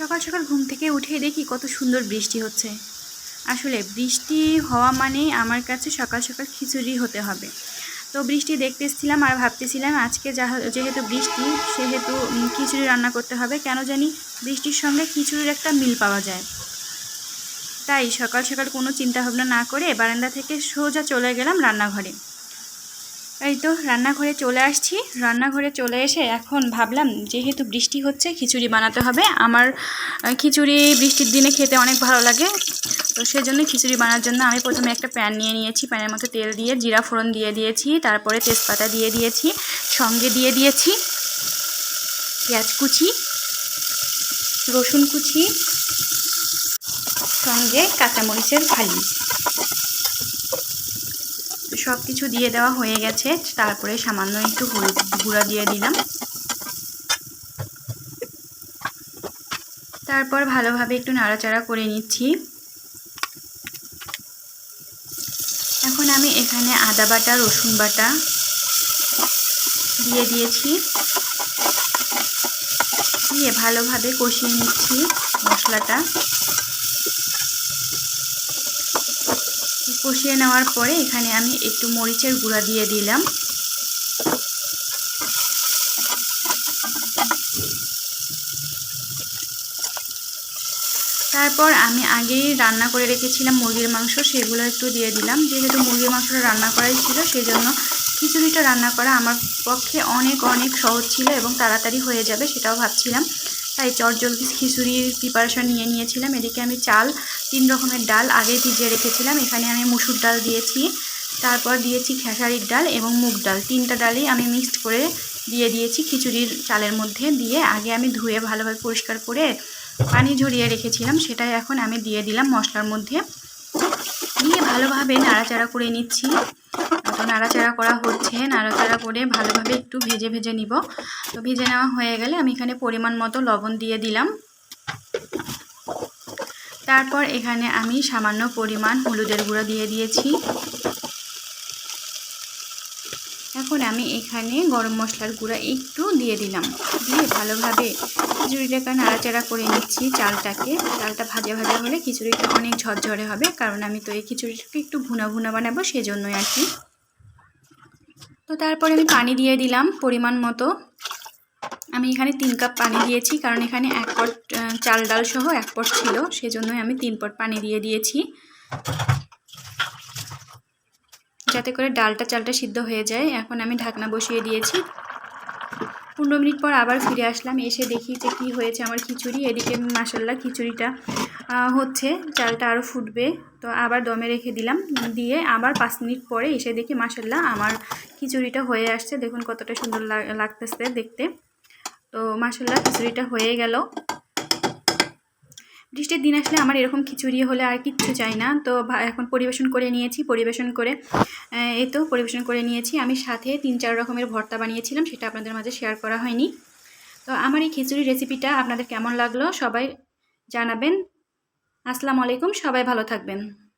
সকাল সকাল ঘুম থেকে উঠে দেখি কত সুন্দর বৃষ্টি হচ্ছে। আসলে বৃষ্টি হওয়া মানে আমার কাছে সকাল সকাল খিচুড়ি হতে হবে। তো বৃষ্টি দেখতে এসেছিলাম আর ভাবতেছিলাম আজকে যেহেতু বৃষ্টি, সেহেতু খিচুড়ি রান্না করতে হবে। কেন জানি বৃষ্টির সঙ্গে খিচুড়ির একটা মিল পাওয়া যায়। তাই সকাল সকাল কোনো চিন্তা ভাবনা না করে বারান্দা থেকে সোজা চলে গেলাম রান্নাঘরে। এই তো, রান্নাঘরে চলে আসছি। রান্নাঘরে চলে এসে এখন ভাবলাম, যেহেতু বৃষ্টি হচ্ছে, খিচুড়ি বানাতে হবে। আমার খিচুড়ি বৃষ্টির দিনে খেতে অনেক ভালো লাগে। তো সেজন্য খিচুড়ি বানার জন্য আমি প্রথমে একটা প্যান নিয়ে নিয়েছি। প্যানের মধ্যে তেল দিয়ে, জিরা ফোড়ন দিয়ে দিয়েছি, তারপরে তেজপাতা দিয়ে দিয়েছি, সঙ্গে দিয়ে দিয়েছি পেঁয়াজ কুচি, রসুন কুচি, সঙ্গে কাঁচামরিচের ফালি সব কিছু দিয়ে দেওয়া হয়ে গেছে। তারপরে সামান্য একটু হলুদ গুঁড়া দিয়ে দিলাম। তারপর ভালোভাবে একটু নাড়াচাড়া করে নিচ্ছি। এখন আমি এখানে আদা বাটা, রসুন বাটা দিয়ে দিয়েছি। দিয়ে ভালোভাবে কষিয়ে নিচ্ছি মশলাটা। কষিয়ে নেওয়ার পরে এখানে আমি একটু মরিচের গুঁড়া দিয়ে দিলাম। তারপর আমি আগেই রান্না করে রেখেছিলাম মুরগির মাংস, সেগুলো একটু দিয়ে দিলাম। যেহেতু মুরগির মাংসটা রান্না করাই ছিল সেই জন্য খিচুড়িটা রান্না করা আমার পক্ষে অনেক অনেক সহজ ছিল এবং তাড়াতাড়ি হয়ে যাবে সেটাও ভাবছিলাম। তাই চটজলদি খিচুড়ির প্রিপারেশন নিয়ে নিয়েছিলাম। এদিকে আমি চাল, তিন রকমের ডাল আগে ভিজিয়ে রেখেছিলাম। এখানে আমি মুসুর ডাল দিয়েছি, তারপর দিয়েছি খেসারির ডাল এবং মুগ ডাল। তিনটা ডালই আমি মিক্সড করে দিয়ে দিয়েছি খিচুড়ির চালের মধ্যে দিয়ে। আগে আমি ধুয়ে ভালোভাবে পরিষ্কার করে পানি ঝরিয়ে রেখেছিলাম, সেটাই এখন আমি দিয়ে দিলাম মশলার মধ্যে। দিয়ে ভালোভাবে নাড়াচাড়া করে নিচ্ছি। হচ্ছে নাড়াচাড়া করে ভালোভাবে একটু ভেজে ভেজে নিব। তো ভেজে নেওয়া হয়ে গেলে আমি এখানে পরিমাণ মতো লবণ দিয়ে দিলাম। তারপর এখানে আমি সামান্য পরিমাণ হলুদের গুঁড়ো দিয়ে দিয়েছি। এখন আমি এখানে গরম মশলার গুঁড়া একটু দিয়ে দিলাম। দিয়ে ভালোভাবে খিচুড়িটাকে নাড়াচাড়া করে নিচ্ছি চালটাকে। চালটা ভাজা ভাজা হলে খিচুড়িটা অনেক ঝরঝরে হবে, কারণ আমি তো এই খিচুড়িটাকে একটু ভুনা ভুনা বানাবো সেজন্যই আর কি। তো তারপরে আমি পানি দিয়ে দিলাম পরিমাণ মতো। আমি এখানে তিন কাপ পানি দিয়েছি, কারণ এখানে এক পট চাল ডাল সহ এক পট ছিল, সেজন্যই আমি তিন পট পানি দিয়ে দিয়েছি। যাতে করে ডালটা, চালটা সিদ্ধ হয়ে যায়। এখন আমি ঢাকনা বসিয়ে দিয়েছি। পনেরো মিনিট পর আবার ফিরে আসলাম, এসে দেখি যে কী হয়েছে আমার খিচুড়ি। এদিকে মাসাল্লাহ খিচুড়িটা হচ্ছে, চালটা আরও ফুটবে। তো আবার দমে রেখে দিলাম। দিয়ে আবার পাঁচ মিনিট পরে এসে দেখি মাসাল্লাহ আমার খিচুড়িটা হয়ে আসছে। দেখুন কতটা সুন্দর লাগ- লাগতেছে দেখতে। তো মাসাল্লাহ খিচুড়িটা হয়ে গেল। বৃষ্টির দিন আসলে আমার এরকম খিচুড়ি হলে আর কিচ্ছু চাই না। তো এখন পরিবেশন করে নিয়েছি, পরিবেশন করে এই তো পরিবেশন করে নিয়েছি। আমি সাথে তিন চার রকমের ভর্তা বানিয়েছিলাম, সেটা আপনাদের মাঝে শেয়ার করা হয়নি। তো আমার এই খিচুড়ি রেসিপিটা আপনাদের কেমন লাগল সবাই জানাবেন। আসসালামু আলাইকুম, সবাই ভালো থাকবেন।